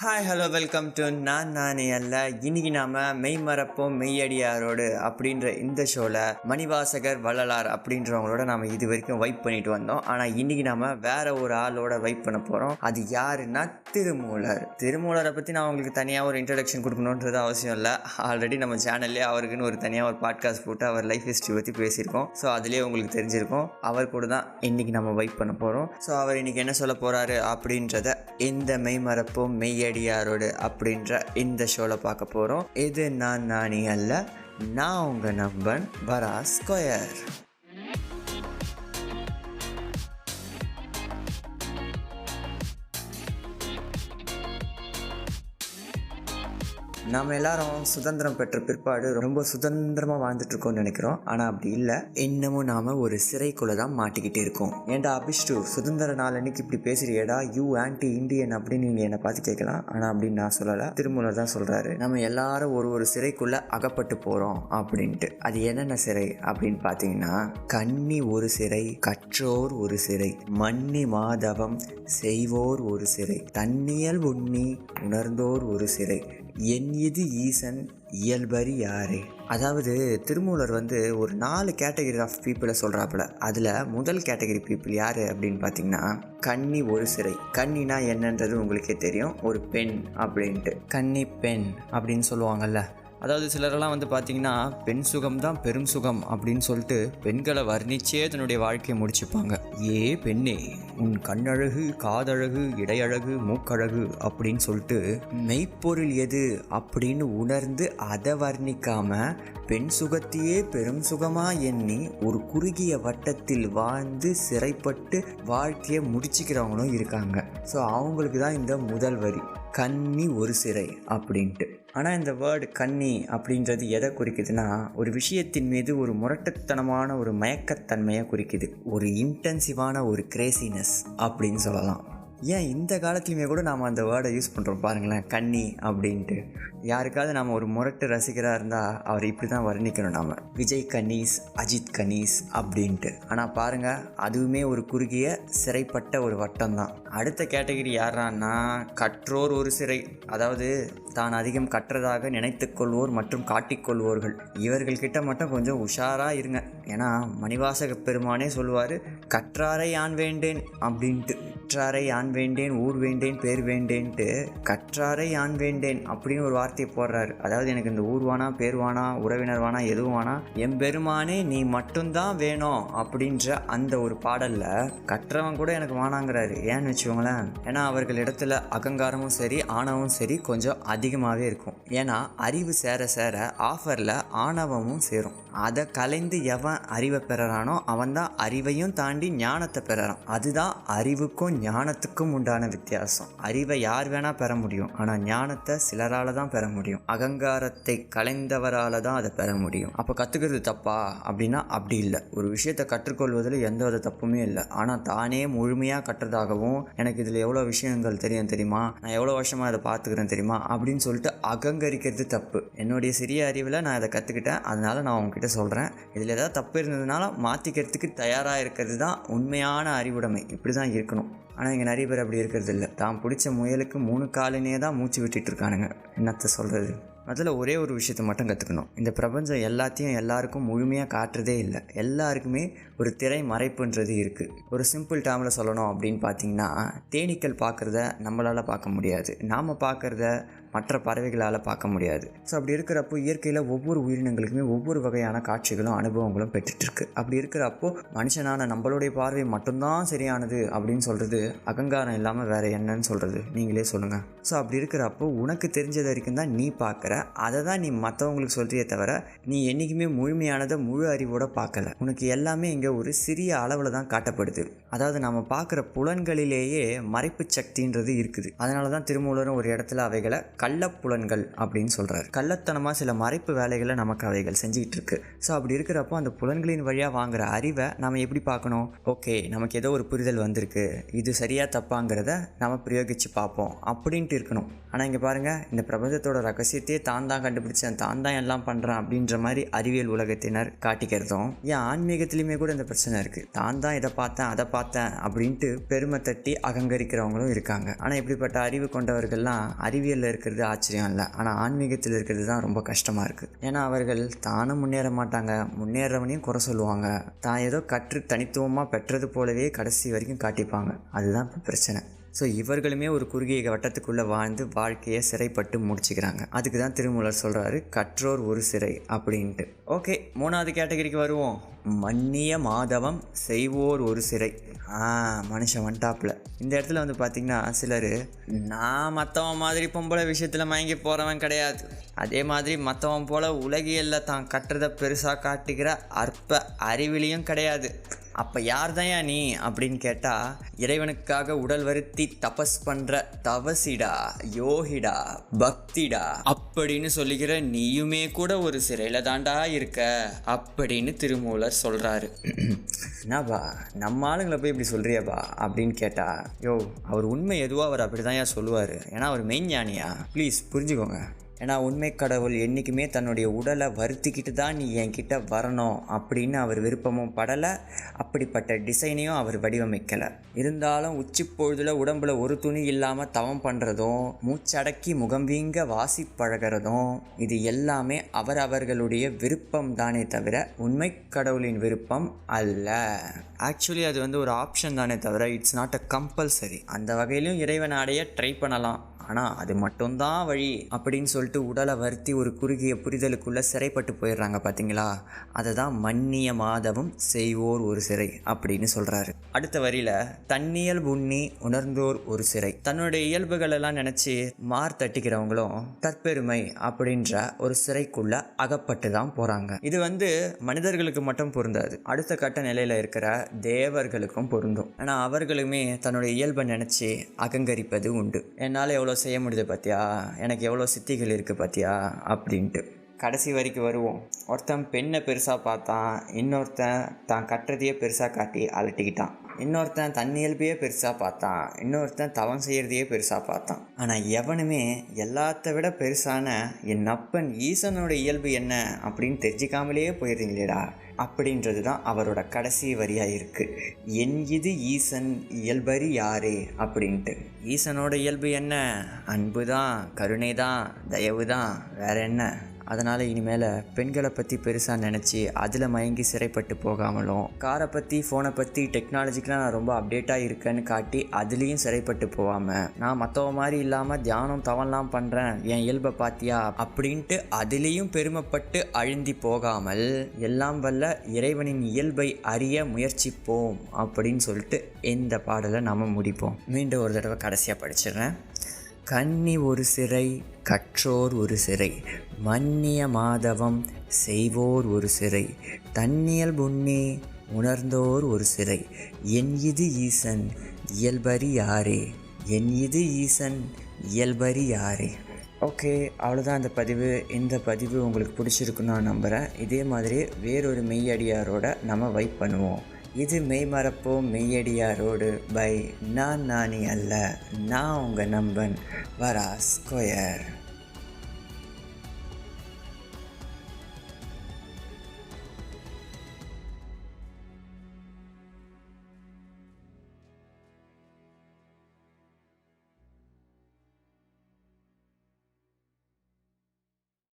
Hi hello welcome to நான் நானே அல்ல. இன்னைக்கு நாம மெய்மறப்போம் மெய்யடியாரோடு அப்படின்ற இந்த ஷோவில் மணிவாசகர் வள்ளலார் அப்படின்றவங்களோட நாம் இது வரைக்கும் வைப் பண்ணிட்டு வந்தோம். ஆனால் இன்னைக்கு நாம வேற ஒரு ஆளோட வைப் பண்ண போகிறோம் அது யாருன்னா திருமூலர். திருமூலரை பற்றி நான் உங்களுக்கு தனியாக ஒரு இன்ட்ரடக்ஷன் கொடுக்கணுன்றது அவசியம் இல்லை. ஆல்ரெடி நம்ம சேனல்லே அவருக்குன்னு ஒரு தனியாக ஒரு பாட்காஸ்ட் போட்டு அவர் லைஃப் ஹிஸ்ட்ரி பற்றி பேசியிருக்கோம். ஸோ அதுலேயே உங்களுக்கு தெரிஞ்சிருக்கும். அவர் கூட தான் இன்னைக்கு நம்ம வைப் பண்ண போகிறோம் ஸோ அவர் இன்னைக்கு என்ன சொல்ல போகிறாரு அப்படின்றத இந்த மெய்மறப்போம் மெய்யடியாரோடு அப்படின்ற இந்த ஷோவில் பார்க்க போகிறோம் இது நான் நானி அல்ல. நான் உங்கள் நம்பன் வரா ஸ்கொயர். நம்ம எல்லாரும் சுதந்திரம் பெற்ற பிற்பாடு ரொம்ப சுதந்திரமாக வாழ்ந்துட்டுருக்கோம்னு நினைக்கிறோம். ஆனால் அப்படி இல்லை. இன்னமும் நாம் ஒரு சிறைக்குள்ளே தான் மாட்டிக்கிட்டே இருக்கோம். ஏன்டா அபிஷ்டு சுதந்திர நாள் அன்னைக்கு இப்படி பேசுகிறியேடா யூ ஆன்டி இந்தியன் அப்படின்னு நீங்கள் என்னை பார்த்து கேட்கலாம். ஆனால் அப்படின்னு நான் சொல்லலை. திருமூலர் தான் சொல்கிறாரு நம்ம எல்லாரும் ஒரு ஒரு சிறைக்குள்ளே அகப்பட்டு போகிறோம் அப்படின்ட்டு. அது என்னென்ன சிறை அப்படின்னு பார்த்தீங்கன்னா கன்னி ஒரு சிறை கற்றோர் ஒரு சிறை மன்னி மாதவம் செய்வோர் ஒரு சிறை தன்னியல் உண்ணி உணர்ந்தோர் ஒரு சிறை என் இது ஈசன் இயல்பறி யாரே? அதாவது திருமூலர் வந்து ஒரு நாலு கேட்டகரி ஆஃப் பீப்புளை சொல்கிறாப்புல அதில் முதல் கேட்டகரி பீப்புள் யார் அப்படின்னு பார்த்தீங்கன்னா கன்னி ஒரு சிறை. கன்னினா என்னன்றது உங்களுக்கே தெரியும். ஒரு பெண் அப்படின்ட்டு. கன்னி பெண் அப்படின்னு சொல்லுவாங்கல்ல. அதாவது சிலரெல்லாம் வந்து பார்த்தீங்கன்னா பெண் சுகம் தான் பெரும் சுகம் அப்படின்னு சொல்லிட்டு பெண்களை வர்ணிச்சே தன்னுடைய வாழ்க்கையை முடிச்சுப்பாங்க. ஏ பெண்ணே உன் கண்ணழகு காதழகு இடையழகு மூக்கழகு அப்படின்னு சொல்லிட்டு மெய்ப்பொருள் எது? அப்படின்னு உணர்ந்து அதை வர்ணிக்காம பெண் சுகத்தையே பெரும் சுகமாக எண்ணி ஒரு குறுகிய வட்டத்தில் வாழ்ந்து சிறைப்பட்டு வாழ்க்கையை முடிச்சுக்கிறவங்களும் இருக்காங்க. ஸோ அவங்களுக்கு தான் இந்த முதல் வரி. கன்னி ஒரு சிறை அப்படின்ட்டு. ஆனால் இந்த வேர்டு கன்னி அப்படின்றது எதை குறிக்குதுன்னா ஒரு விஷயத்தின் மீது ஒரு முரட்டுத்தனமான ஒரு மயக்கத்தன்மையை குறிக்குது. ஒரு இன்டென்சிவான ஒரு கிரேசினஸ் அப்படின்னு சொல்லலாம். ஏன் இந்த காலத்துலையுமே கூட நாம் அந்த வேர்டை யூஸ் பண்ணுறோம் பாருங்களேன் கன்னி அப்படின்ட்டு. யாருக்காவது நாம் ஒரு முரட்டு ரசிகராக இருந்தால் அவர் இப்படி தான் வர்ணிக்கணும் நாம். விஜய் கன்னீஸ் அஜித் கன்னீஸ் அப்படின்ட்டு. ஆனால் பாருங்கள் அதுவுமே ஒரு குறுகிய சிறைப்பட்ட ஒரு வட்டம் தான் அடுத்த கேட்டகரி யாரான்னா கற்றோர் ஒரு சிறை. அதாவது தான் அதிகம் கற்றதாக நினைத்துக்கொள்வோர் மற்றும் காட்டிக்கொள்வோர்கள் இவர்கள்கிட்ட மட்டும் கொஞ்சம் உஷாராக இருங்க. ஏன்னா மணிவாசக பெருமானே சொல்லுவார் கற்றாரை யான் வேண்டேன்? அப்படின்ட்டு. கற்றாரை யான் வேண்டேன்? ஊர் வேண்டேன்? பேர் வேண்டேன்ட்டு. கற்றாரை யான் வேண்டேன்? அப்படின்னு ஒரு வார்த்தையை போடுறாரு. அதாவது எனக்கு இந்த ஊர் வானா பேர் வானா உறவினர் வானா எதுவும் வானா எம்பெருமானே நீ மட்டும்தான் வேணும். அப்படின்ற அந்த ஒரு பாடலில் கற்றவன் கூட எனக்கு வானாங்கிறாரு. ஏன்னு வச்சுக்கோங்களேன். ஏன்னா அவர்கள் இடத்துல அகங்காரமும் சரி ஆணவும் சரி கொஞ்சம் அதிக அதிகமாகவே இருக்கும். ஏன்னா அறிவு சேர சேர ஆஃபரில் ஆணவமும் சேரும். அதை கலைந்து எவன் அறிவை பெறறானோ அவன்தான் அறிவையும் தாண்டி ஞானத்தை பெறறான். அதுதான் அறிவுக்கும் ஞானத்துக்கும் உண்டான வித்தியாசம். அறிவை யார் வேணால் பெற முடியும். ஆனால் ஞானத்தை சிலரால் தான் பெற முடியும். அகங்காரத்தை கலைந்தவரால் தான் அதை பெற முடியும். அப்போ கற்றுக்கிறது தப்பா? அப்படின்னா அப்படி இல்லை. ஒரு விஷயத்தை கற்றுக்கொள்வதில் எந்த வித தப்புமே இல்லை. ஆனால் தானே முழுமையாக கற்றதாகவும் எனக்கு இதில் எவ்வளோ விஷயங்கள் தெரியும் தெரியுமா? நான் எவ்வளோ வருஷமாக அதை பார்த்துக்கிறேன் தெரியுமா? அப்படின்னு சொல்லிட்டு அகங்கரிக்கிறது தப்பு. என்னுடைய சிறிய அறிவில் நான் இதை கற்றுக்கிட்டேன் அதனால் நான் உங்ககிட்ட சொல்கிறேன் இதில் ஏதாவது தப்பு இருந்ததுனால மாற்றிக்கிறதுக்கு தயாராக இருக்கிறது தான் உண்மையான அறிவுடைமை. இப்படி தான் இருக்கணும். ஆனால் இங்கே நிறைய பேர் அப்படி இருக்கிறது இல்லை. தான் பிடிச்ச முயலுக்கு மூணு காலினே தான் மூச்சு விட்டுட்டு இருக்கானுங்க. என்னத்தை சொல்கிறது அதில் ஒரே ஒரு விஷயத்தை மட்டும் கற்றுக்கணும் இந்த பிரபஞ்சம் எல்லாத்தையும் எல்லாருக்கும் முழுமையாக காட்டுறதே இல்லை. எல்லாருக்குமே ஒரு திரை மறைப்புன்றது இருக்குது ஒரு சிம்பிள் டேமில் சொல்லணும் அப்படின்னு பார்த்தீங்கன்னா தேனீக்கள் பார்க்குறத நம்மளால் பார்க்க முடியாது. நாம் பார்க்குறத மற்ற பறவைகளால் பார்க்க முடியாது. ஸோ அப்படி இருக்கிறப்போ இயற்கையில் ஒவ்வொரு உயிரினங்களுக்குமே ஒவ்வொரு வகையான காட்சிகளும் அனுபவங்களும் பெற்றுட்டுருக்கு. அப்படி இருக்கிறப்போ மனுஷனான நம்மளுடைய பார்வை மட்டும்தான் சரியானது அப்படின்னு சொல்கிறது அகங்காரம் இல்லாமல் வேறு என்னன்னு சொல்கிறது நீங்களே சொல்லுங்கள் ஸோ அப்படி இருக்கிறப்போ உனக்கு தெரிஞ்சது வரைக்கும் தான் நீ பார்க்குற அதை தான் நீ மற்றவங்களுக்கு சொல்கிறியே தவிர நீ என்றைக்குமே முழுமையானதை முழு அறிவோடு பார்க்கல. உனக்கு எல்லாமே இங்கே ஒரு சிறிய அளவில் தான் காட்டப்படுது. அதாவது நம்ம பார்க்குற புலன்களிலேயே மறைப்பு சக்தின்றது இருக்குது. அதனால தான் திருமூலரும் ஒரு இடத்துல அவைகளை கள்ளப்புலன்கள் அப்படின்னு சொல்கிறார் கள்ளத்தனமாக சில மறைப்பு வேலைகளை நமக்கு அவைகள் செஞ்சுக்கிட்டு இருக்கு. ஸோ அப்படி இருக்கிறப்போ அந்த புலன்களின் வழியாக வாங்குற அறிவை நம்ம எப்படி பார்க்கணும்? ஓகே நமக்கு ஏதோ ஒரு புரிதல் வந்திருக்கு. இது சரியாக தப்பாங்கிறத நம்ம பிரயோகித்து பார்ப்போம் அப்படின்ட்டு இருக்கணும். ஆனால் இங்கே பாருங்கள் இந்த பிரபஞ்சத்தோட ரகசியத்தையே தான் தான் கண்டுபிடிச்சேன் தான் தான் எல்லாம் பண்ணுறேன் அப்படின்ற மாதிரி அறிவியல் உலகத்தினர் காட்டிக்கிறதும் ஏன் ஆன்மீகத்திலையுமே கூட இந்த பிரச்சனை இருக்குது தான் தான் இதை பார்த்தேன் அதை பார்த்தேன் அப்படின்ட்டு பெருமை தட்டி அகங்கரிக்கிறவங்களும் இருக்காங்க. ஆனால் இப்படிப்பட்ட அறிவு கொண்டவர்கள்லாம் அறிவியலில் இருக்கிறது ஆச்சரியம் இல்லை. ஆனால் ஆன்மீகத்தில் இருக்கிறது தான் ரொம்ப கஷ்டமாக இருக்குது ஏன்னா அவர்கள் தானும் முன்னேற மாட்டாங்க. முன்னேறவனையும் குறை சொல்லுவாங்க. தான் ஏதோ கற்று தனித்துவமாக பெற்றது போலவே கடைசி வரைக்கும் காட்டிப்பாங்க. அதுதான் இப்போ பிரச்சனை. ஸோ இவர்களுமே ஒரு குறுகிய வட்டத்துக்குள்ளே வாழ்ந்து வாழ்க்கையை சிறைப்பட்டு முடிச்சுக்கிறாங்க. அதுக்கு தான் திருமூலர் சொல்கிறாரு கற்றோர் ஒரு சிறை அப்படின்ட்டு. ஓகே மூணாவது கேட்டகரிக்கு வருவோம். மன்னிய மாதவம் செய்வோர் ஒரு சிறை. ஆ மனுஷன் வந்துட்டாப்புல இந்த இடத்துல வந்து பார்த்திங்கன்னா சிலர் நான் மற்றவன் மாதிரி பொம்பளை விஷயத்தில் மயங்கி போகிறவன் கிடையாது. அதே மாதிரி மற்றவன் போல் உலகியலில் தான் கட்டுறதை பெருசாக காட்டுகிற அற்ப அறிவிலையும் கிடையாது. அப்போ யார் தான் நீ? அப்படின்னு கேட்டால் இறைவனுக்காக உடல் வருத்தி தபஸ் பண்ணுற தவசிடா யோகிடா பக்திடா அப்படின்னு சொல்லிக்கிற நீயுமே கூட ஒரு சிறையில் தாண்டா இருக்க அப்படின்னு திருமூலர் சொல்கிறாரு என்னப்பா நம்ம ஆளுங்களை போய் இப்படி சொல்கிறியாப்பா அப்படின்னு கேட்டா யோ அவர் உண்மை எதுவோ அவர் அப்படி தான் சொல்லுவார்? ஏன்னா அவர் மெய்ஞானியா? ப்ளீஸ் புரிஞ்சுக்கோங்க. ஏன்னா உண்மை கடவுள் என்றைக்குமே தன்னுடைய உடலை வருத்திக்கிட்டு தான் நீ என்கிட்ட வரணும் அப்படின்னு அவர் விருப்பமும் படலை. அப்படிப்பட்ட டிசைனையும் அவர் வடிவமைக்கலை. இருந்தாலும் உச்சி பொழுதுல உடம்புல ஒரு துணி இல்லாமல் தவம் பண்ணுறதும் மூச்சடக்கி முகம் வீங்க வாசி பழகிறதும் இது எல்லாமே அவர் அவர்களுடைய விருப்பம் தானே தவிர உண்மை கடவுளின் விருப்பம் அல்ல. ஆக்சுவலி அது வந்து ஒரு ஆப்ஷன் தானே தவிர இட்ஸ் நாட் அ கம்பல்சரி அந்த வகையிலும் இறைவன் அடைய ட்ரை பண்ணலாம். ஆனால் அது மட்டும்தான் வழி அப்படின்னு சொல்லிட்டு உடலை வருத்தி ஒரு குறுகிய புரிதலுக்குள்ளே சிறைப்பட்டு போயிடுறாங்க பார்த்தீங்களா அதை தான் மன்னிய மாதவம் செய்வோர் ஒரு சிறை அப்படின்னு சொல்கிறாரு அடுத்த வரியில் தன்னியல் உண்ணி உணர்ந்தோர் ஒரு சிறை. தன்னுடைய இயல்புகள் எல்லாம் நினச்சி மார் தட்டிக்கிறவங்களும் தற்பெருமை அப்படின்ற ஒரு சிறைக்குள்ளே அகப்பட்டு தான் போகிறாங்க இது வந்து மனிதர்களுக்கு மட்டும் பொருந்தாது. அடுத்த கட்ட நிலையில் இருக்கிற தேவர்களுக்கும் பொருந்தும். ஆனால் அவர்களுமே தன்னுடைய இயல்பை நினச்சி அகங்கரிப்பது உண்டு. என்னால் எவ்வளோ செய்ய முடியுது பார்த்தியா எனக்கு எவ்வளோ சித்திகள் இருக்குது பார்த்தியா அப்படின்ட்டு. கடைசி வரைக்கும் வருவோம். ஒருத்தன் பெண்ணை பெருசாக பார்த்தான் இன்னொருத்தன் தான் கட்டுறதையே பெருசாக காட்டி அலட்டிக்கிட்டான். இன்னொருத்தன் தன்னியல்பையே பெருசாக பார்த்தான் இன்னொருத்தன் தவம் செய்கிறதையே பெருசாக பார்த்தான். ஆனால் எவனுமே எல்லாத்த விட பெருசான என் அப்பன் ஈசனோட இயல்பு என்ன? அப்படின்னு தெரிஞ்சிக்காமலேயே போயிருந்தீங்களேடா. அப்படின்றது தான் அவரோட கடைசி வரியாக இருக்குது என் இது ஈசன் இயல்பறி யாரே? அப்படின்ட்டு. ஈசனோட இயல்பு என்ன? அன்பு தான் கருணை தான் தயவு தான் வேற என்ன? அதனால் இனிமேல் பெண்களை பற்றி பெருசாக நினச்சி அதில் மயங்கி சிறைப்பட்டு போகாமலும் காரை பற்றி ஃபோனை பற்றி டெக்னாலஜிக்கெலாம் நான் ரொம்ப அப்டேட்டாக இருக்கேன்னு காட்டி அதுலேயும் சிறைப்பட்டு போகாமல் நான் மற்றவ மாதிரி இல்லாமல் தியானம் தவம்லாம் பண்ணுறேன் என் இயல்பை பார்த்தியா அப்படின்ட்டு அதுலேயும் பெருமைப்பட்டு அழுந்தி போகாமல் எல்லாம் வல்ல இறைவனின் இயல்பை அறிய முயற்சிப்போம் அப்படின்னு சொல்லிட்டு இந்த பாடலை நாம் முடிப்போம். மீண்டும் ஒரு தடவை கடைசியாக படிச்சிடுறேன். கன்னி ஒரு சிறை கற்றோர் ஒரு சிறை. மன்னிய மாதவம் செய்வோர் ஒரு சிறை. தன்னியல் புண்ணே உணர்ந்தோர் ஒரு சிறை. என் இது ஈசன் இயல்பறி யாரே? என் இது ஈசன் இயல்பறி யாரே? ஓகே அவ்வளோதான் இந்த பதிவு. இந்த பதிவு உங்களுக்கு பிடிச்சிருக்குன்னு நான் நம்புகிறேன் இதே மாதிரி வேறொரு மெய்யடியாரோட நம்ம வைப் பண்ணுவோம். இது மெய்மறப்போம் மெய்யடியாரோடு பை நான் நானி அல்ல நான் உங்கள் நம்பன் வரா ஸ்கொயர்